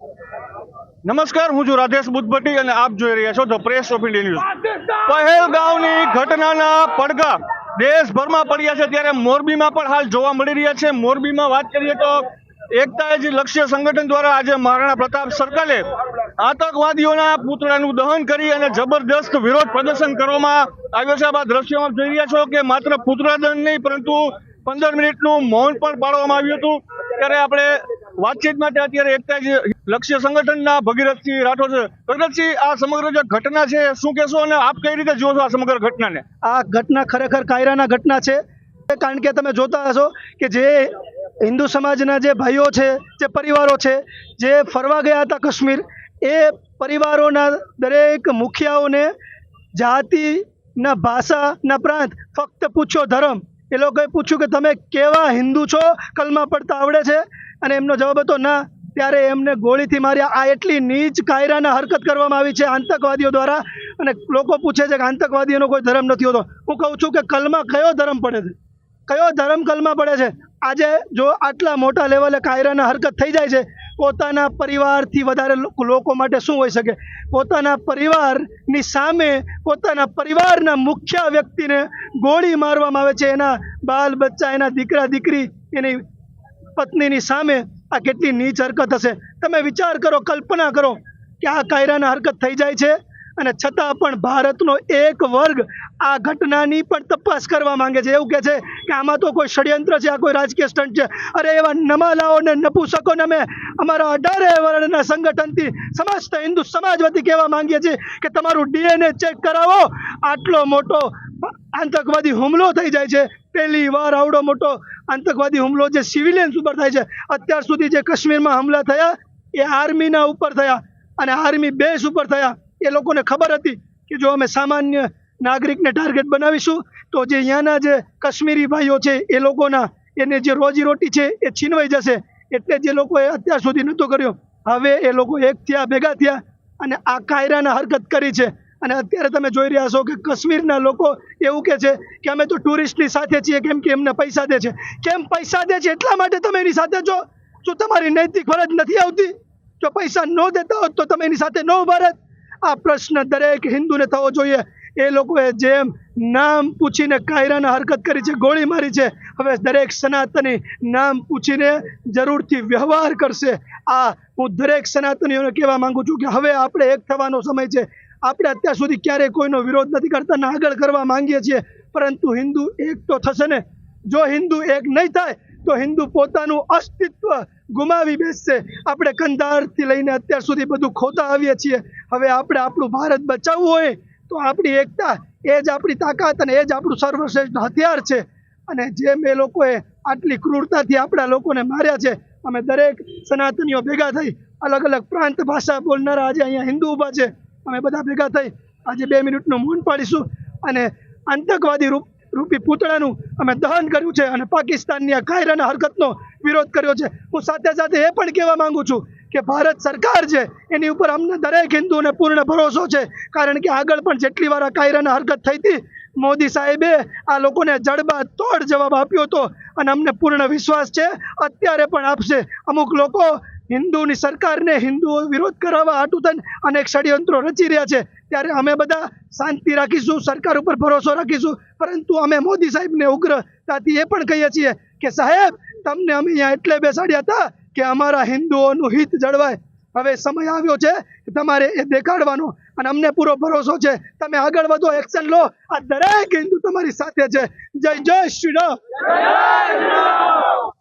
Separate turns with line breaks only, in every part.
નમસ્કાર હું છું રાધેશ બુદ્ધભટ્ટી અને આપ જોઈ રહ્યા છો the press of Indian news. પહેલગાંવની ઘટનાના પડઘા દેશભરમાં પડ્યા છે ત્યારે મોરબીમાં પણ હાલ જોવા મળી રહ્યા છે. મોરબીમાં વાત કરીએ તો એકતા જ લક્ષ્ય સંગઠન દ્વારા આજે મહારાણા પ્રતાપ સર્કલે આતંકવાદીઓના પૂતળાનું દહન કરી અને જબરદસ્ત વિરોધ પ્રદર્શન કરવામાં આવ્યો છે. આ દ્રશ્યોમાં જોઈ રહ્યા છો કે માત્ર પૂતળા દહન નહીં પરંતુ પંદર મિનિટનું મૌન પણ પાડવામાં આવ્યું હતું. ત્યારે આપણે વાતચીત માટે અત્યારે એકતા લક્ષ્ય સંગઠનના ભગીરથસિંહ રાઠોડ ભગીરથસિંહ, આ સમગ્ર જે ઘટના છે, શું કહેશો અને આપ કઈ રીતે છો આ સમગ્ર ઘટનાને?
આ ઘટના ખરેખર કાયરાના ઘટના છે. કારણ કે તમે જોતા હશો કે જે હિન્દુ સમાજના જે ભાઈઓ છે, જે પરિવારો છે, જે ફરવા ગયા હતા કાશ્મીર, એ પરિવારોના દરેક મુખિયાઓને જાતિના ભાષાના પ્રાંત ફક્ત પૂછ્યો ધર્મ. એ લોકોએ પૂછ્યું કે તમે કેવા હિન્દુ છો? કલમા પડતા આવડે છે. અને એમનો જવાબ હતો ના. ત્યારે એમને ગોળીથી માર્યા. આ એટલી નીચ કાયરાના હરકત કરવામાં આવી છે આતંકવાદીઓ દ્વારા. અને લોકો પૂછે છે કે આતંકવાદીઓનો કોઈ ધર્મ નથી હોતો. હું કહું છું કે કલમાં કયો ધર્મ પડે છે? કયો ધર્મ કલમાં પડે છે? આજે જો આટલા મોટા લેવલે કાયરાના હરકત થઈ જાય છે, પોતાના પરિવારથી વધારે લોકો માટે શું હોઈ શકે? પોતાના પરિવારની સામે પોતાના પરિવારના મુખ્ય વ્યક્તિને ગોળી મારવામાં આવે છે. એના બાલ બચ્ચા એના દીકરા દીકરી એની પત્નીની સામે આ કેટલી નીચ હરકત હશે? તમે વિચાર કરો, કલ્પના કરો કે આ કાયરાના હરકત થઈ જાય છે અને છતાં પણ ભારતનો એક વર્ગ આ ઘટનાની પણ તપાસ કરવા માંગે છે. એવું કહે છે કે આમાં તો કોઈ ષડયંત્ર છે, આ કોઈ રાજકીય સ્ટન્ટ છે. અરે એવા નમાલાઓને નપુસકોને અમે અમારા અઢારે વર્ણના સંગઠનથી સમસ્ત હિન્દુ સમાજ વતી કહેવા માંગીએ છીએ કે તમારું ડીએનએ ચેક કરાવો. આટલો મોટો આતંકવાદી હુમલો થઈ જાય છે. પહેલી વાર આવડો મોટો આતંકવાદી હુમલો જે સિવિલિયન્સ ઉપર થાય છે, અત્યાર સુધી જે કાશ્મીરમાં હુમલા થયા, એ આર્મીના ઉપર થયા અને આર્મી બેઝ ઉપર થયા. એ લોકોને ખબર હતી કે જો અમે સામાન્ય નાગરિકને ટાર્ગેટ બનાવીશું, તો જે અહીંયાના જે કાશ્મીરી ભાઈઓ છે, એ લોકોના એને જે રોજીરોટી છે, એ છીનવાઈ જશે. એટલે જે લોકોએ અત્યાર સુધી નહોતો કર્યો. હવે એ લોકો એક થયા, ભેગા થયા અને આ કાયરાના હરકત કરી છે. અને અત્યારે તમે જોઈ રહ્યા છો કે કશ્મીરના લોકો એવું કહે છે કે અમે તો ટુરિસ્ટની સાથે છીએ, કેમ કે એમને પૈસા દે છે. કેમ પૈસા દે છે? એટલા માટે તમે એની સાથે જો તમારી નૈતિક ફરજ નથી આવતી, જો પૈસા ન દેતા હોત, તો તમે એની સાથે ન ઊભા રહેત. આ પ્રશ્ન દરેક હિન્દુને થવો જોઈએ. એ લોકોએ જેમ નામ પૂછીને કાયરાના હરકત કરી છે, ગોળી મારી છે, હવે દરેક સનાતની નામ પૂછીને જરૂરથી વ્યવહાર કરશે. આ હું દરેક સનાતનીઓને કહેવા માંગુ છું કે હવે આપણે એક થવાનો સમય છે. આપણે અત્યાર સુધી ક્યારેય કોઈનો વિરોધ નથી કરતા, ને આગળ કરવા માંગીએ છીએ. પરંતુ હિન્દુ એક તો થશે ને. જો હિન્દુ એક નહીં થાય, તો હિન્દુ પોતાનું અસ્તિત્વ ગુમાવી બેસશે. આપણે કંધારથી લઈને અત્યાર સુધી બધું ખોતા આવીએ છીએ. હવે આપણે આપણું ભારત બચાવવું હોય, તો આપણી એકતા એ જ આપણી તાકાત અને એ જ આપણું સર્વશ્રેષ્ઠ હથિયાર છે. અને જેમ એ લોકોએ આટલી ક્રૂરતાથી આપણા લોકોને માર્યા છે, અમે દરેક સનાતનીઓ ભેગા થઈ અલગ અલગ પ્રાંત ભાષા બોલનારા આજે અહીંયા હિન્દુ ઊભા છે. અમે બધા ભેગા થઈ આજે બે મિનિટનું મૌન પાડીશું અને આતંકવાદી રૂપ, રૂપી પૂતળાનું અમે દહન કર્યું છે અને પાકિસ્તાનની આ કાયરાના હરકતનો વિરોધ કર્યો છે. હું સાથે સાથે એ પણ કહેવા માંગુ છું કે ભારત સરકાર છે, એની ઉપર અમને દરેક હિન્દુને પૂર્ણ ભરોસો છે. કારણ કે આગળ પણ જેટલી વાર આ કાયરાના હરકત થઈ હતી, મોદી સાહેબે આ લોકોને જડબા તોડ જવાબ આપ્યો હતો અને અમને પૂર્ણ વિશ્વાસ છે. અત્યારે પણ આપશે. અમુક લોકો હિન્દુની સરકારને હિન્દુઓ વિરોધ કરાવવા આટુતન અનેક ષડયંત્રો રચી રહ્યા છે. ત્યારે અમે બધા શાંતિ રાખીશું, સરકાર ઉપર ભરોસો રાખીશું. પરંતુ અમે મોદી સાહેબને ઉગ્રતાથી એ પણ કહીએ છીએ કે, સાહેબ, તમને અમે અહીંયા એટલે બેસાડ્યા હતા કે અમારા હિન્દુઓનું હિત જળવાય. હવે સમય આવ્યો છે કે તમારે એ દેખાડવાનો અને અમને પૂરો ભરોસો છે. તમે આગળ વધો એક્શન લો. આ દરેક હિન્દુ તમારી સાથે છે. જય જય શ્રી રામ.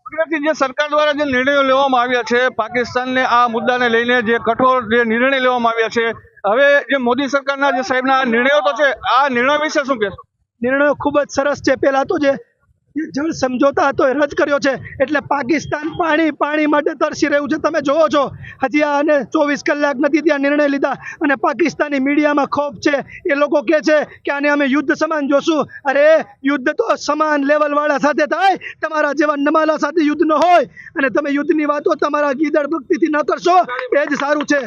ભગીરથસિંહ, જે સરકાર દ્વારા જે નિર્ણયો લેવામાં આવ્યા છે પાકિસ્તાનને આ મુદ્દાને લઈને જે કઠોર જે નિર્ણય લેવામાં આવ્યા છે હવે જે મોદી સરકારના જે સાહેબના નિર્ણયો તો છે આ નિર્ણય વિશે શું કહેશો?
નિર્ણયો ખૂબ જ સરસ છે. પહેલા તો જે જળ સમજોતા હતો, એ રદ કર્યો છે. એટલે પાકિસ્તાન પાણી પાણી માટે તરસી રહ્યું છે. તમે જોવો છો, હજી આને ચોવીસ કલાક નથી ત્યાં નિર્ણય લીધા. અને પાકિસ્તાની મીડિયામાં ખોફ છે. એ લોકો કહે છે કે આને અમે યુદ્ધ સમાન જોશું. અરે, યુદ્ધ તો સમાન લેવલવાળા સાથે થાય. તમારા જેવા નમાલા સાથે યુદ્ધ ન હોય. અને તમે યુદ્ધની વાતો તમારા ગીદડ ભક્તિથી ન કરશો. એ જ સારું છે.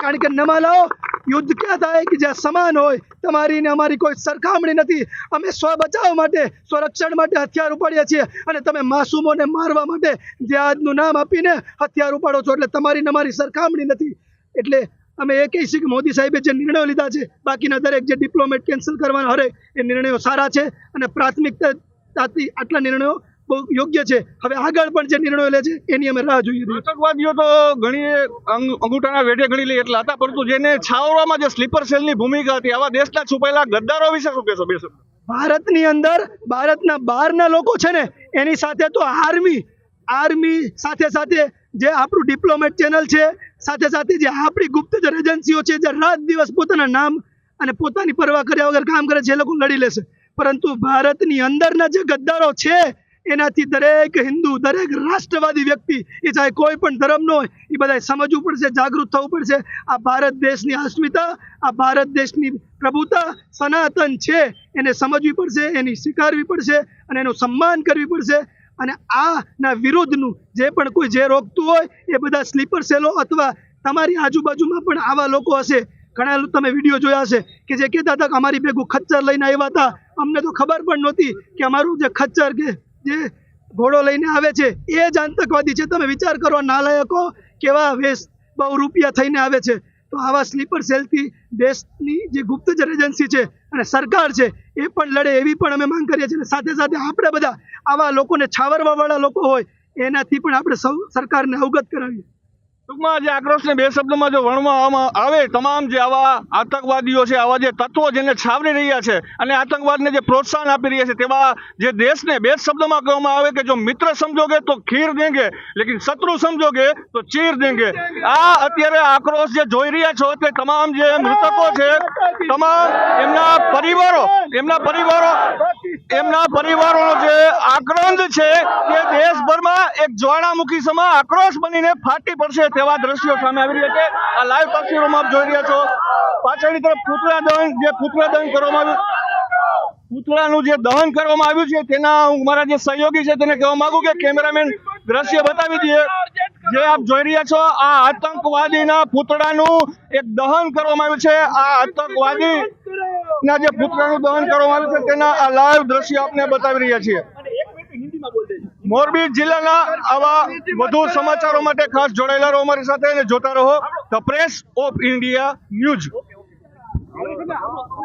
કારણ કે નમાલાઓ યુદ્ધ ક્યાં થાય કે જ્યાં સમાન હોય? તમારી ને અમારી કોઈ સરખામણી નથી. અમે સ્વ બચાવ માટે, સ્વરક્ષણ માટે હથિયાર ઉપાડીએ છીએ અને તમે માસૂમોને મારવા માટે જિહાદનું નામ આપીને હથિયાર ઉપાડો છો. એટલે તમારી ને અમારી સરખામણી નથી. એટલે અમે એ કહીશું કે મોદી સાહેબે જે નિર્ણયો લીધા છે, બાકીના દરેક જે ડિપ્લોમેટ કેન્સલ કરવાના હરે એ નિર્ણયો સારા છે અને પ્રાથમિકતાથી આટલા નિર્ણયો બહુ યોગ્ય છે. હવે આગળ પણ જે નિર્ણયો લે છે એની અમે રાહ જોઈએ
આતંકવાદીઓ તો ઘણી અંગૂઠાના વેઢે ગણી લે એટલા હતા પરંતુ જેને છાવરવામાં જે સ્લીપર સેલની ભૂમિકા હતી આવા દેશના છુપાયેલા ગદ્દારો વિશે શું કહેશો બેસો
ભારતની અંદર ભારતના બહારના લોકો છે ને એની સાથે તો આર્મી આર્મી સાથે સાથે જે આપણું ડિપ્લોમેટ ચેનલ છે સાથે સાથે જે આપણી ગુપ્તચર એજન્સીઓ છે જે રાત દિવસ પોતાના નામ અને પોતાની પરવા કર્યા વગર કામ કરે છે એ લોકો લડી લેશે. પરંતુ ભારતની અંદરના જે ગદ્દારો છે એનાથી દરેક હિન્દુ, દરેક રાષ્ટ્રવાદી વ્યક્તિ, એ ચાહે કોઈ પણ ધર્મનો હોય, એ બધાએ સમજવું પડશે, જાગૃત થવું પડશે. આ ભારત દેશની અસ્મિતા, આ ભારત દેશની પ્રભુતા સનાતન છે. એને સમજવી પડશે, એની સ્વીકારવી પડશે અને એનું સન્માન કરવી પડશે. અને આના વિરુદ્ધનું જે પણ કોઈ જે રોકતું હોય, એ બધા સ્લીપર સેલો અથવા તમારી આજુબાજુમાં પણ આવા લોકો હશે. ઘણા તમે વીડિયો જોયા હશે કે જે કહેતા હતા કે અમારી ભેગું ખચ્ચર લઈને આવ્યા હતા. અમને તો ખબર પણ નહોતી કે અમારું જે ખચ્ચર કે જે ઘોડો લઈને આવે છે, એ જ આતંકવાદી છે. તમે વિચાર કરો નાલાયકો કેવા વેશ બહુ રૂપિયા થઈને આવે છે. તો આવા સ્લીપર સેલથી દેશની જે ગુપ્તચર એજન્સી છે અને સરકાર છે, એ પણ લડે એવી પણ અમે માંગ કરીએ છીએ. સાથે સાથે આપણે બધા આવા લોકોને છાવરવાવાળા લોકો હોય, એનાથી પણ આપણે સૌ સરકારને અવગત કરાવીએ.
ટૂંકમાં જે આક્રોશને બે શબ્દમાં જો વર્ણવામાં આવે, તમામ જે આવા આતંકવાદીઓ છે, આવા જે તત્વો જેને છાવરી રહ્યા છે અને આતંકવાદને જે પ્રોત્સાહન આપી રહ્યા છે, તેવા જે દેશને બે શબ્દમાં કહેવામાં આવે કે જો મિત્ર સમજોગે તો ખીર દેંગે, લેકિન શત્રુ સમજોગે તો ચીર દેંગે. આ અત્યારે આક્રોશ જે જોઈ રહ્યા છો તે તમામ જે મૃતકો છે, તમામ એમના પરિવારો એમના પરિવારો એમના પરિવારોનો જે આક્રંદ છે તે દેશભરમાં એક જ્વાળામુખી સમા આક્રોશ બનીને ફાટી પડશે તેવા દ્રશ્યો સામે આવી રહ્યા છે. આ લાઈવ તસવીરોમાં આપ જોઈ રહ્યા છો. પાછળની તરફ પૂતળા દહન, જે પૂતળા દહન કરવામાં આવ્યું પૂતળાનું જે દહન કરવામાં આવ્યું છે, તેના હું મારા જે સહયોગી છે તેને કહેવા માંગુ કે કેમેરામેન દ્રશ્ય બતાવી દઈએ. જે આપ જોઈ રહ્યા છો, આ આતંકવાદીના પૂતળાનું એક દહન કરવામાં આવ્યું છે. આ આતંકવાદી ના જે પુત્રનું દહન કરવામાં આવ્યું છે તેના આ લાઈવ દ્રશ્ય આપને બતાવી રહ્યા છીએ. મોરબી જિલ્લાના આવા વધુ સમાચારો માટે ખાસ જોડાયેલા રહો અમારી સાથે અને જોતા રહો the press of India news.